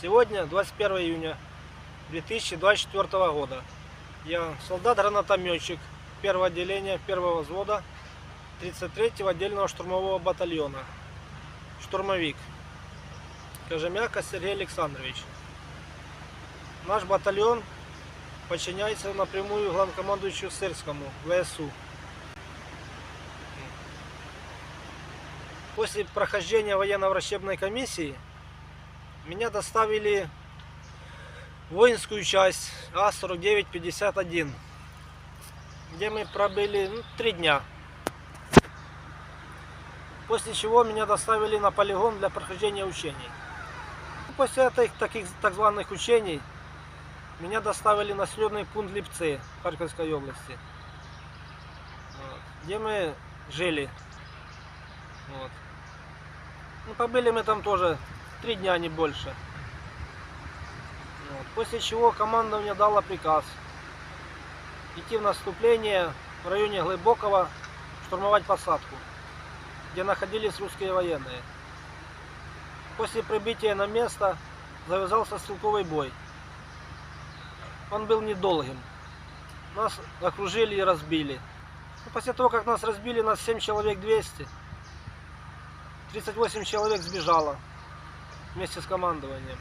Сегодня 21 июня 2024 года. Я солдат-гранатометчик первого отделения первого взвода 33-го отдельного штурмового батальона. Штурмовик. Кожемяка Сергей Александрович. Наш батальон подчиняется напрямую главнокомандующему Сырскому, ВСУ. После прохождения военно-врачебной комиссии меня доставили воинскую часть А А-4951, где мы пробыли ну, три дня. После чего меня доставили на полигон для прохождения учений. После этих таких так званых учений меня доставили на населенный пункт Липцы Харьковской области, где мы жили. Вот. Ну, побыли мы там тоже три дня, не больше. Вот. После чего командование дало приказ идти в наступление в районе Глыбокого, штурмовать посадку, где находились русские военные. После прибытия на место завязался стрелковый бой. Он был недолгим. Нас окружили и разбили. Ну, После того, как нас разбили, нас 7 человек 200. 38 человек сбежало вместе с командованием.